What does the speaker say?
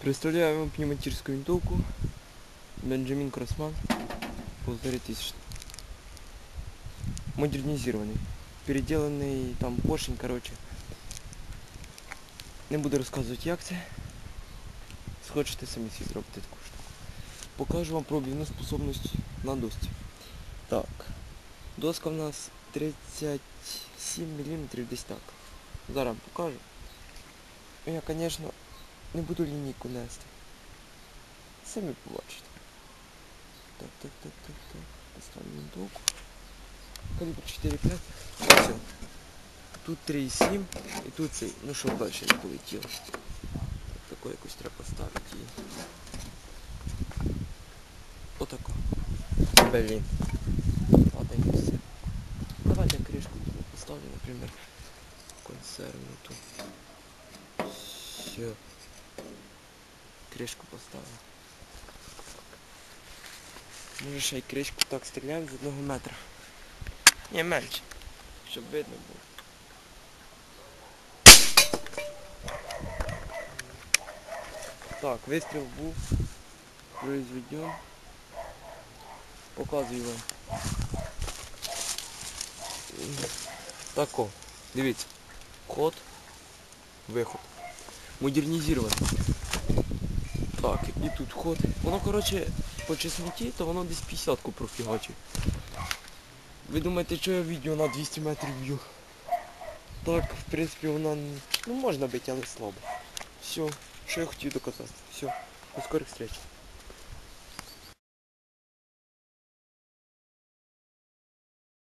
Представляю вам пневматическую винтовку Бенджамин Кроссман полторы тысячи. Модернизированный. Переделаний там поршень, короче. Не буду розказувати як це. Схочете самі собі зробити таку штуку. Покажу вам пробівну способність на досці. Так. Доска в нас 37 мм десь так. Зараз покажу. Я, звісно, не буду лінійку нести. Самі побачите. Так, так, так, так, так. Поставлю винтовку. Калібр 4,5. Все. Тут 3,7 і тут цей. Ну що далі не полетіло. Так, таку якусь треба поставити її. Отако. Блін. І все. Давайте кришку поставлю, наприклад, консервну тут. Все. Кришку поставив. Може ще й кришку так стріляємо з одного метра. Ні, менше. Щоб видно було. Так, вистріл був. Произведен. Показую вам. Тако. Дивіться. Ход. Виход. Модернізований. Так, і тут ход. Воно, коротше, по чесноті, то воно десь 50-ку профігачить. Ви думаєте, що я відео на 200 метрів б'ю? Так, в принципі, вона ну, можна бити, але слабо. Все, що я хотів доказати. Все, до скорих встреч.